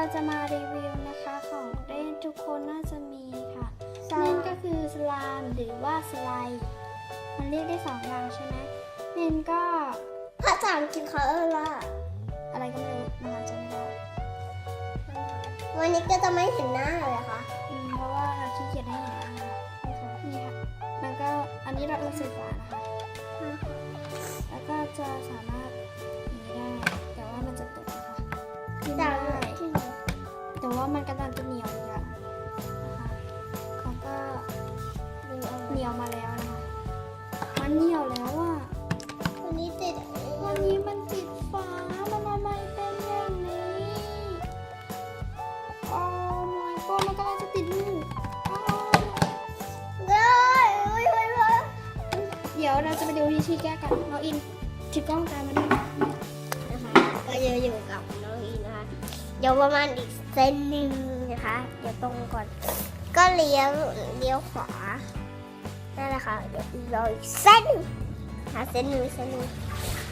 เราจะมารีวิวนะคะของเล่นทุกคนน่าจะมีค่ะนั่นก็คือสลามหรือว่าสไลด์มันเรียกได้สองอย่างใช่ไหมเนนก็ภาษาอังกฤษเขาเออว่าอะไรก็ไม่รู้นะคะจำไม่ได้วันนี้ก็จะไม่เห็นหน้าเลยค่ะอืมเพราะว่าเราขี้เกียจให้เห็นนะคะนี่ค่ะนี่ค่ะมันก็อันนี้เราเราสื่อสารนะคะแล้วก็จะส มันกำลังจะเหนียวอีกอะนะคะแล้วก็เหนียวมาแล้วนะคะ มันเหนียวแล้วอะวันนี้ติดวันนี้มันติดฝามันทำไมเป็นอย่างนี้โอ้ my god มันกำลังจะติดลูกอ้วเลยโอ้ยโอ้ยโอ้ยเดี๋ยวเราจะไปดูวิธีแก้กัน เราอินถือกล้องตามมาด้วยนะคะก็จะอยู่กับ เดี๋ยวประมาณอีกเซนหนึ่งนะคะ เดี๋ยวตรงก่อน ก็เลี้ยวเลี้ยวขวานั่นแหละค่ะเดี๋ยวอีกรออีกเส้นงหาเส้นหนึ่งเส้นหนึ่ง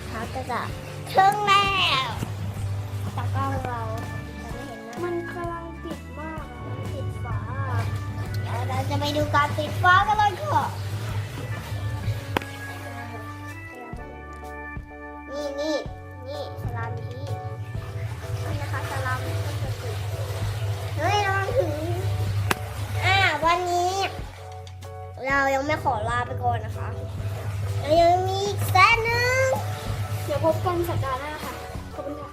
เขาก็จะถึงแล้วตากล้องเราจะไม่เห็นหนะมันกำลังติดมากอะมันติดฝาเดี๋ยวเราจะไปดูการติดฟ้ากันเลย เรายังไม่ขอลาไปก่อนนะคะเรายังมีอีกแสนหนึ่งเดี๋ยวพบกันสัปดาห์หน้าค่ะ ขอบคุณค่ะ